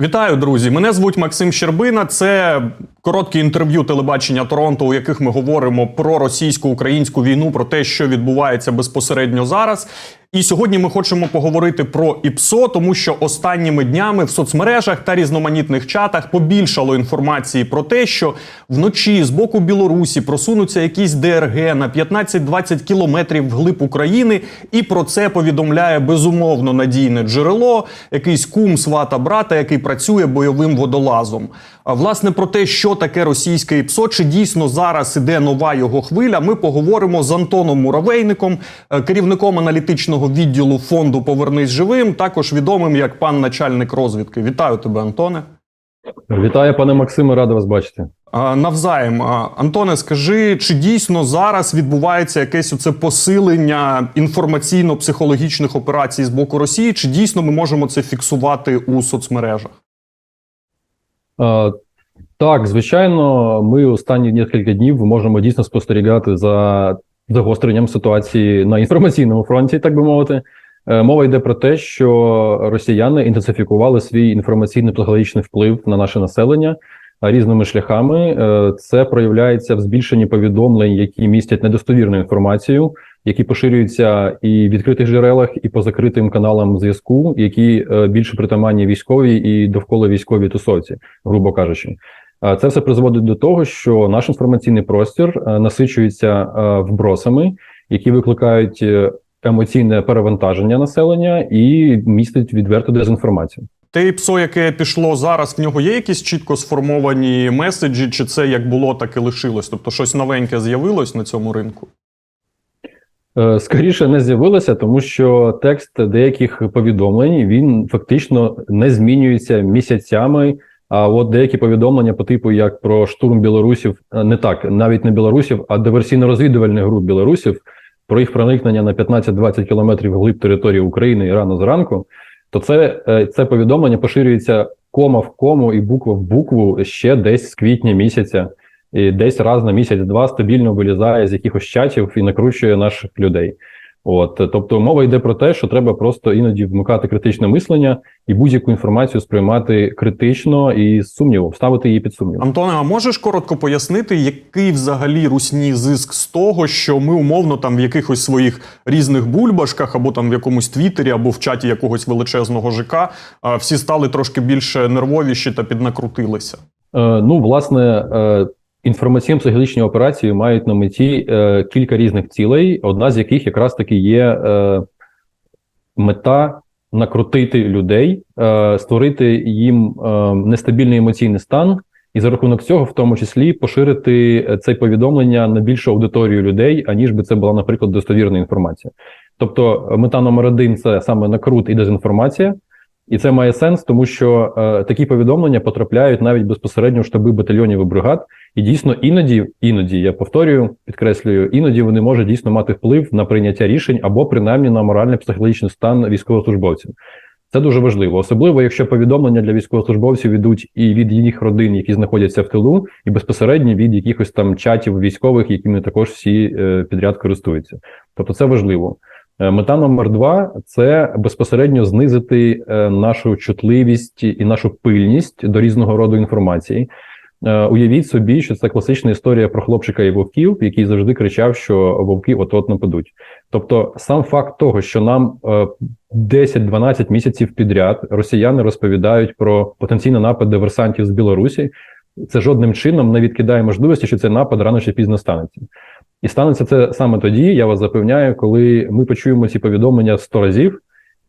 Вітаю, друзі! Мене звуть Максим Щербина. Це короткі інтерв'ю телебачення Торонто, у яких ми говоримо про російсько-українську війну, про те, що відбувається безпосередньо зараз. І сьогодні ми хочемо поговорити про ІПСО, тому що останніми днями в соцмережах та різноманітних чатах побільшало інформації про те, що вночі з боку Білорусі просунуться якісь ДРГ на 15-20 кілометрів вглиб України, і про це повідомляє безумовно надійне джерело, якийсь кум свата брата, який працює бойовим водолазом. А власне про те, що таке російське ІПСО, чи дійсно зараз іде нова його хвиля, ми поговоримо з Антоном Муравейником, е, керівником аналітичного відділу фонду Повернись живим, також відомим як пан начальник розвідки. Вітаю тебе, Антоне. Вітаю, пане Максиме, радий вас бачити. Навзаєм, Антоне, скажи, чи дійсно зараз відбувається якесь оце посилення інформаційно-психологічних операцій з боку Росії? Чи дійсно ми можемо це фіксувати у соцмережах? Так, звичайно, ми останні кілька днів можемо дійсно спостерігати за загостренням ситуації на інформаційному фронті, так би мовити. Е, Мова йде про те, що росіяни інтенсифікували свій інформаційно-психологічний вплив на наше населення різними шляхами. Е, Це проявляється в збільшенні повідомлень, які містять недостовірну інформацію, які поширюються і в відкритих джерелах, і по закритим каналам зв'язку, які е, більше притаманні військовій і довкола військовій тусовці, грубо кажучи. Це все призводить до того, що наш інформаційний простір е, насичується е, вбросами, які викликають е, емоційне перевантаження населення і містять відверту дезінформацію. Те ІПСО, яке пішло зараз, в нього є якісь чітко сформовані меседжі, чи це як було, так і лишилось? Тобто щось новеньке з'явилось на цьому ринку? Скоріше не з'явилося, тому що текст деяких повідомлень він фактично не змінюється місяцями. А от деякі повідомлення по типу як про штурм білорусів, е, не так, навіть не білорусів, а диверсійно-розвідувальних груп білорусів, про їх проникнення на 15-20 кілометрів глиб території України рано зранку, то це, е, це повідомлення поширюється кома в кому і буква в букву ще десь з квітня місяця і десь раз на місяць-два стабільно вилізає з якихось чатів і накручує наших людей. От, тобто мова йде про те, що треба просто іноді вмикати критичне мислення і будь-яку інформацію сприймати критично і з сумнівом, ставити її під сумнів. Антоне, а можеш коротко пояснити, який взагалі русні зиск з того, що ми умовно там в якихось своїх різних бульбашках, або там в якомусь твіттері, або в чаті якогось величезного ЖК, всі стали трошки більше нервовіші та піднакрутилися? Е, ну, власне, е, інформаційно-психологічні операції мають на меті е, кілька різних цілей, одна з яких якраз таки є е, мета накрутити людей, е, створити їм е, нестабільний емоційний стан, і за рахунок цього, в тому числі, поширити це повідомлення на більшу аудиторію людей, аніж би це була, наприклад, достовірна інформація. Тобто, мета номер один це саме накрут і дезінформація. І це має сенс, тому що е, такі повідомлення потрапляють навіть безпосередньо в штаби батальйонів і бригад, і дійсно іноді, іноді я повторюю, підкреслюю, іноді вони можуть дійсно мати вплив на прийняття рішень або принаймні на морально-психологічний стан військовослужбовців. Це дуже важливо, особливо якщо повідомлення для військовослужбовців ідуть і від їх родин, які знаходяться в тилу, і безпосередньо від якихось там чатів військових, якими також всі е, підряд користуються. Тобто це важливо. Е, Мета номер два це безпосередньо знизити е, нашу чутливість і нашу пильність до різного роду інформації. Е, Уявіть собі, що це класична історія про хлопчика і вовків, який завжди кричав, що вовки от-от нападуть. Тобто, сам факт того, що нам е, 10-12 місяців підряд росіяни розповідають про потенційний напад диверсантів з Білорусі, це жодним чином не відкидає можливості, що цей напад рано чи пізно станеться. І станеться це саме тоді, я вас запевняю, коли ми почуємо ці повідомлення 100 разів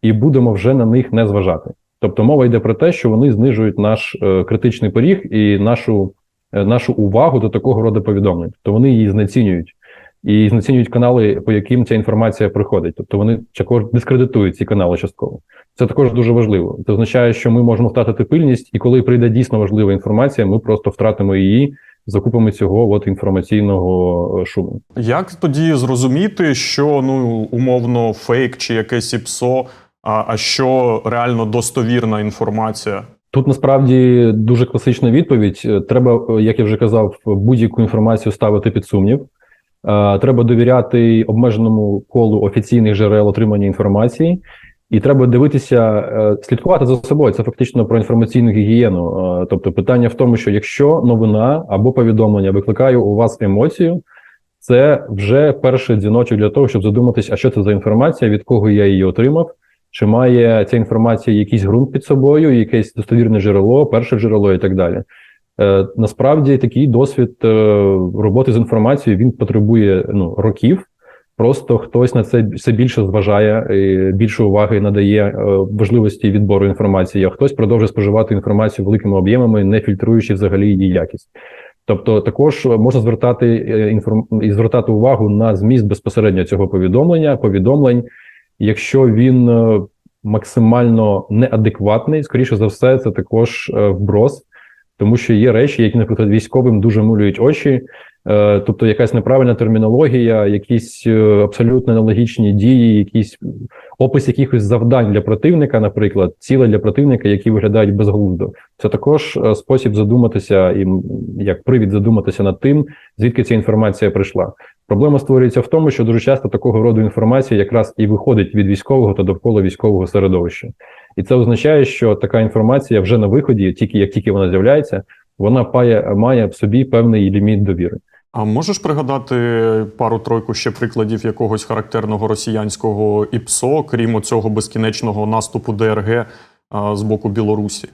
і будемо вже на них не зважати. Тобто мова йде про те, що вони знижують наш е, критичний поріг і нашу, е, нашу увагу до такого роду повідомлень. Тобто вони її знецінюють і знецінюють канали, по яким ця інформація приходить. Тобто вони також дискредитують ці канали частково. Це також дуже важливо. Це означає, що ми можемо втратити пильність, і коли прийде дійсно важлива інформація, ми просто втратимо її закупами цього от інформаційного е, шуму. Як тоді зрозуміти, що ну умовно фейк чи якесь ІПСО, а, а що реально достовірна інформація? Тут насправді дуже класична відповідь. Е, Треба, е, як я вже казав, будь-яку інформацію ставити під сумнів. Треба довіряти обмеженому колу офіційних джерел отримання інформації. І треба дивитися, е, слідкувати за собою. Це фактично про інформаційну гігієну. Е, Тобто, питання в тому, що якщо новина або повідомлення викликає у вас емоцію, це вже перший дзвіночок для того, щоб задуматись, а що це за інформація, від кого я її отримав, чи має ця інформація якийсь ґрунт під собою, якесь достовірне джерело, перше джерело і так далі. Е, насправді такий досвід роботи з інформацією він потребує ну, років. Просто хтось на це все більше зважає, більше уваги надає е, важливості відбору інформації, а хтось продовжує споживати інформацію великими об'ємами, не фільтруючи взагалі її якість. Тобто, також можна звертати е, інформ... і звертати увагу на зміст безпосередньо цього повідомлення, повідомлень, якщо він е, максимально неадекватний, скоріше за все, це також вброс, тому що є речі, які, наприклад, військовим дуже мулюють очі. Е, Тобто якась неправильна термінологія, якісь е, абсолютно нелогічні дії, якісь опис якихось завдань для противника, наприклад, цілей для противника, які виглядають безглуздо. Це також е, спосіб задуматися і як привід задуматися над тим, звідки ця інформація прийшла. Проблема створюється в тому, що дуже часто такого роду інформація якраз і виходить від військового та довкола військового середовища. І це означає, що така інформація вже на виході, тільки як тільки вона з'являється, вона має, має в собі певний ліміт довіри. А можеш пригадати пару-тройку ще прикладів якогось характерного росіянського ІПСО, крім цього безкінечного наступу ДРГ з боку Білорусі?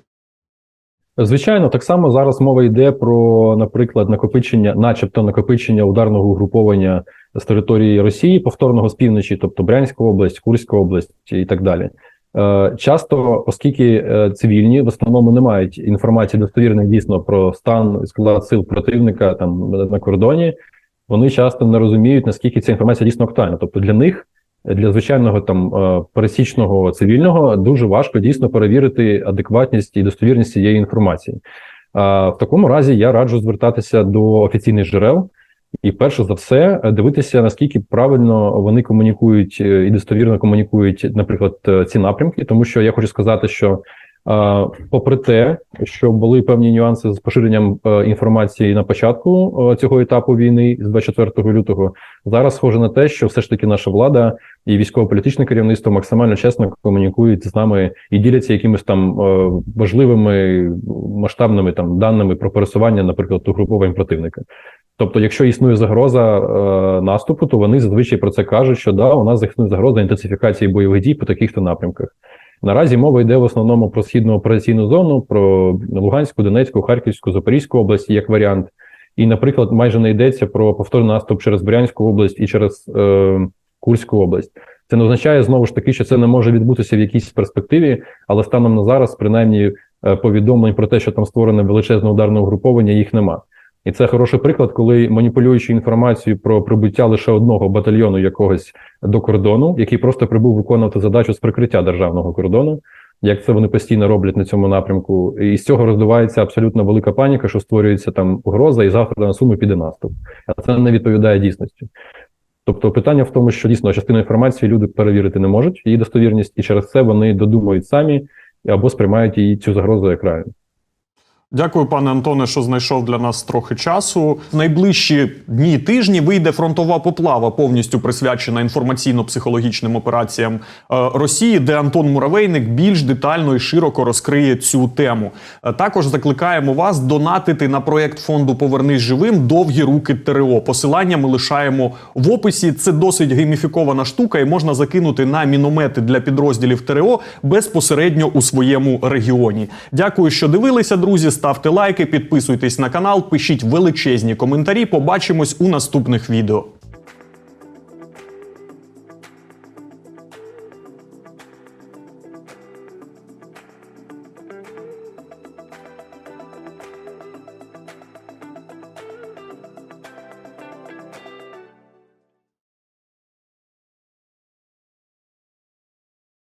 Звичайно, так само зараз мова йде про, наприклад, накопичення, начебто накопичення ударного угруповання з території Росії, повторного з півночі, тобто Брянська область, Курська область і так далі. Е, Часто, оскільки е, цивільні в основному не мають інформації достовірних дійсно про стан і склад сил противника там на кордоні, вони часто не розуміють, наскільки ця інформація дійсно актуальна. Тобто для них, для звичайного там е, пересічного цивільного, дуже важко дійсно перевірити адекватність і достовірність цієї інформації. В такому разі я раджу звертатися до офіційних джерел. І перше за все е, дивитися, наскільки правильно вони комунікують е, і достовірно комунікують, наприклад, е, ці напрямки, тому що я хочу сказати, що попри те, що були певні нюанси з поширенням інформації на початку цього етапу війни з 24 лютого, зараз схоже на те, що все ж таки наша влада і військово-політичне керівництво максимально чесно комунікують з нами і діляться якимись там важливими масштабними там даними про пересування, наприклад, угруповань противника. Тобто, якщо існує загроза е, наступу, то вони зазвичай про це кажуть, що да, у нас існує загроза інтенсифікації бойових дій по таких-то напрямках. Наразі мова йде в основному про східну операційну зону, про Луганську, Донецьку, Харківську, Запорізьку області як варіант. І, наприклад, майже не йдеться про повторний наступ через Брянську область і через е, Курську область. Це не означає знову ж таки, що це не може відбутися в якійсь перспективі, але станом на зараз, принаймні, е, повідомлень про те, що там створене величезне ударне угруповання, їх нема. І це хороший приклад, коли маніпулюючи інформацією про прибуття лише одного батальйону якогось до кордону, який просто прибув виконувати задачу з прикриття державного кордону, як це вони постійно роблять на цьому напрямку, і з цього роздувається абсолютно велика паніка, що створюється там угроза, і завтра на суму піде наступ. А це не відповідає дійсності. Тобто питання в тому, що дійсно частину інформації люди перевірити не можуть, її достовірність, і через це вони додумують самі або сприймають її цю загрозу як реальну. Дякую, пане Антоне, що знайшов для нас трохи часу. В найближчі дні тижні вийде фронтова поплава, повністю присвячена інформаційно-психологічним операціям е, Росії, де Антон Муравейник більш детально і широко розкриє цю тему. Е, Також закликаємо вас донатити на проект фонду Повернись живим довгі руки ТРО. Посилання ми лишаємо в описі. Це досить гейміфікована штука, і можна закинути на міномети для підрозділів ТРО безпосередньо у своєму регіоні. Дякую, що дивилися, друзі. Ставте лайки, підписуйтесь на канал, пишіть величезні коментарі. Побачимось у наступних відео.